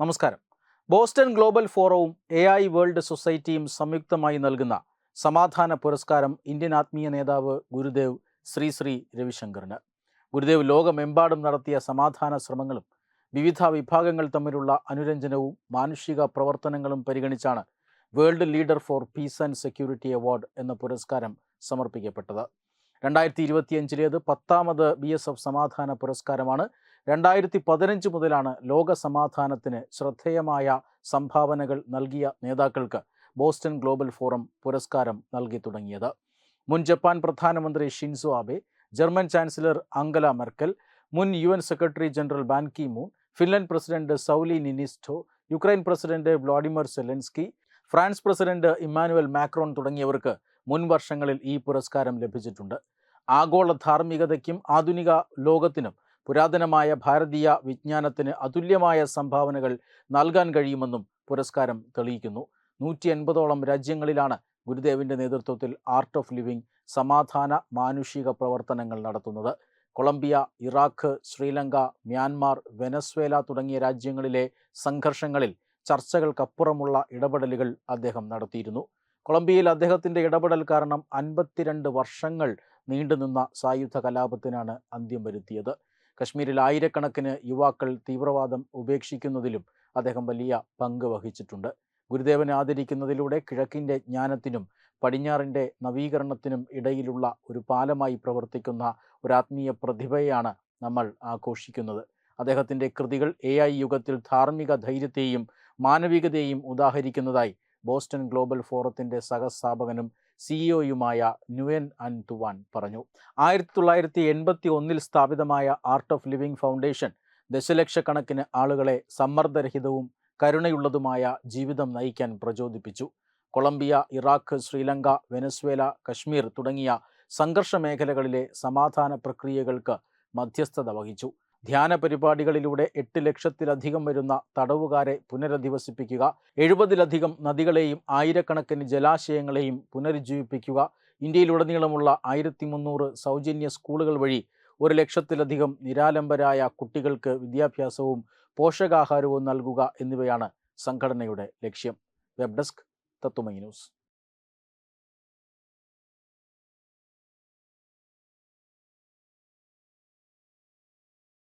നമസ്കാരം. Boston global ഫോറവും A I world സൊസൈറ്റിയും സംയുക്തമായി നൽകുന്ന സമാധാന പുരസ്കാരം ഇന്ത്യൻ ആത്മീയ നേതാവ് ഗുരുദേവ് ശ്രീ ശ്രീ രവിശങ്കറിന്. ഗുരുദേവ് ലോകമെമ്പാടും നടത്തിയ സമാധാന ശ്രമങ്ങളും വിവിധ വിഭാഗങ്ങൾ തമ്മിലുള്ള അനുരഞ്ജനവും മാനുഷിക പ്രവർത്തനങ്ങളും പരിഗണിച്ചാണ് world leader for peace and security award എന്ന പുരസ്കാരം സമർപ്പിക്കപ്പെട്ടത്. രണ്ടായിരത്തി ഇരുപത്തിയഞ്ചിലേത് പത്താമത് ബി എസ് എഫ് സമാധാന പുരസ്കാരമാണ് രണ്ടായിരത്തി പതിനഞ്ച് മുതലാണ് ലോക സമാധാനത്തിന് ശ്രദ്ധേയമായ സംഭാവനകൾ നൽകിയ നേതാക്കൾക്ക് ബോസ്റ്റൺ ഗ്ലോബൽ ഫോറം പുരസ്കാരം നൽകി തുടങ്ങിയത്. മുൻ ജപ്പാൻ പ്രധാനമന്ത്രി Shinzo Abe German chancellor Angela Merkel മുൻ U N secretary general Ban Ki Moon Finland president Sauli Niinisto Ukraine president Volodymyr Zelensky France president Emmanuel Macron തുടങ്ങിയവർക്ക് മുൻ വർഷങ്ങളിൽ ഈ പുരസ്കാരം ലഭിച്ചിട്ടുണ്ട്. ആഗോള ധാർമ്മികതയ്ക്കും ആധുനിക ലോകത്തിനും പുരാതനമായ ഭാരതീയ വിജ്ഞാനത്തിന് അതുല്യമായ സംഭാവനകൾ നൽകാൻ കഴിയുമെന്നും പുരസ്കാരം തെളിയിക്കുന്നു. നൂറ്റി എൺപതോളം രാജ്യങ്ങളിലാണ് ഗുരുദേവിന്റെ നേതൃത്വത്തിൽ ആർട്ട് ഓഫ് ലിവിംഗ് സമാധാന മാനുഷിക പ്രവർത്തനങ്ങൾ നടത്തുന്നത്. Colombia Iraq Sri Lanka Myanmar Venezuela തുടങ്ങിയ രാജ്യങ്ങളിലെ സംഘർഷങ്ങളിൽ ചർച്ചകൾക്കപ്പുറമുള്ള ഇടപെടലുകൾ അദ്ദേഹം നടത്തിയിരുന്നു. കൊളംബിയയിൽ അദ്ദേഹത്തിന്റെ ഇടപെടൽ കാരണം അൻപത്തിരണ്ട് വർഷങ്ങൾ നീണ്ടുനിന്ന സായുധ കലാപത്തിനാണ് അന്ത്യം വരുത്തിയത്. കശ്മീരിൽ ആയിരക്കണക്കിന് യുവാക്കൾ തീവ്രവാദം ഉപേക്ഷിക്കുന്നതിലും അദ്ദേഹം വലിയ പങ്ക് വഹിച്ചിട്ടുണ്ട്. ഗുരുദേവനെ ആദരിക്കുന്നതിലൂടെ കിഴക്കിന്റെ ജ്ഞാനത്തിനും പടിഞ്ഞാറിന്റെ നവീകരണത്തിനും ഇടയിലുള്ള ഒരു പാലമായി പ്രവർത്തിക്കുന്ന ഒരു ആത്മീയ പ്രതിഭയാണ് നമ്മൾ ആഘോഷിക്കുന്നത്. അദ്ദേഹത്തിന്റെ കൃതികൾ എ ഐ യുഗത്തിൽ ധാർമ്മിക ധൈര്യത്തെയും മാനവികതയെയും ഉദാഹരിക്കുന്നതായി ബോസ്റ്റൺ ഗ്ലോബൽ ഫോറത്തിന്റെ സഹസ്ഥാപകനും സിഇഒയുമായ നുവൻ അൻതുവാൻ പറഞ്ഞു ആയിരത്തി തൊള്ളായിരത്തി എൺപത്തി ഒന്നിൽ സ്ഥാപിതമായ ആർട്ട് ഓഫ് ലിവിംഗ് ഫൗണ്ടേഷൻ ദശലക്ഷക്കണക്കിന് ആളുകളെ സമ്മർദ്ദരഹിതവും കരുണയുള്ളതുമായ ജീവിതം നയിക്കാൻ പ്രചോദിപ്പിച്ചു. Colombia Iraq Sri Lanka Venezuela Kashmir തുടങ്ങിയ സംഘർഷ മേഖലകളിലെ സമാധാന പ്രക്രിയകൾക്ക് മധ്യസ്ഥത വഹിച്ചു. ധ്യാന പരിപാടികളിലൂടെ എട്ട് ലക്ഷത്തിലധികം വരുന്ന തടവുകാരെ പുനരധിവസിപ്പിക്കുക എഴുപതിലധികം നദികളെയും ആയിരക്കണക്കിന് ജലാശയങ്ങളെയും പുനരുജ്ജീവിപ്പിക്കുക ഇന്ത്യയിലുടനീളമുള്ള ആയിരത്തി മുന്നൂറ് സൗജന്യ സ്കൂളുകൾ വഴി ഒരു ലക്ഷത്തിലധികം നിരാലംബരായ കുട്ടികൾക്ക് വിദ്യാഭ്യാസവും പോഷകാഹാരവും നൽകുക എന്നിവയാണ് സംഘടനയുടെ ലക്ഷ്യം. വെബ് ഡെസ്ക് തത്തുമൈ ന്യൂസ്.